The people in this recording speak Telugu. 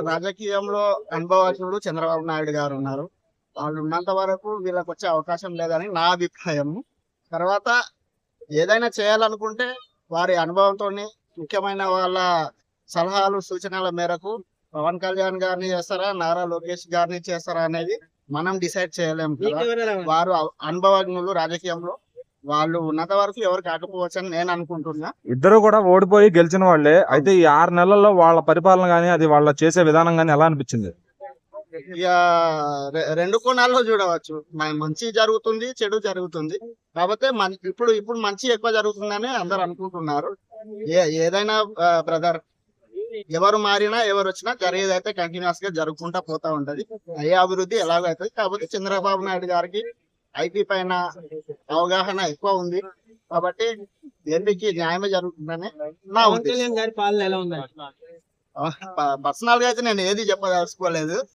రాజకీయంలో అనుభవజ్ఞుడు చంద్రబాబు నాయుడు గారు ఉన్నారు. వాళ్ళు ఉన్నంత వరకు వీళ్ళకి వచ్చే అవకాశం లేదని నా అభిప్రాయం. తర్వాత ఏదైనా చేయాలనుకుంటే వారి అనుభవంతో ముఖ్యమైన వాళ్ళ సలహాలు సూచనల మేరకు పవన్ కళ్యాణ్ గారిని చేస్తారా నారా లోకేష్ గారిని చేస్తారా అనేది మనం డిసైడ్ చేయలేము. వారు అనుభవజ్ఞులు రాజకీయంలో వాళ్ళు ఉన్నంత వరకు ఎవరు కాకపోవచ్చు అని నేను అనుకుంటున్నా. ఇద్దరు కూడా ఓడిపోయి గెలిచిన వాళ్ళే. అయితే ఈ ఆరు నెలల్లో వాళ్ళ పరిపాలన గానీ అది వాళ్ళ చేసే విధానం గానీ ఎలా అనిపించింది? ఇక రెండు కోణాల్లో చూడవచ్చు. మంచి జరుగుతుంది చెడు జరుగుతుంది. కాకపోతే ఇప్పుడు ఇప్పుడు మంచి ఎక్కువ జరుగుతుందని అందరు అనుకుంటున్నారు. ఏదైనా బ్రదర్ ఎవరు మారినా ఎవరు వచ్చినా జరిగేది అయితే కంటిన్యూస్గా జరుగుకుంటా పోతా ఉంటది. అయ్యే అభివృద్ధి ఎలాగో అవుతుంది కాకపోతే చంద్రబాబు నాయుడు గారికి ఐటీ పైన అవగాహన ఎక్కువ ఉంది. కాబట్టి ఎందుకు న్యాయమే జరుగుతుందని నా ఉద్దేశం. పర్సనల్గా అయితే నేను ఏది చెప్పదలుచుకోలేదు.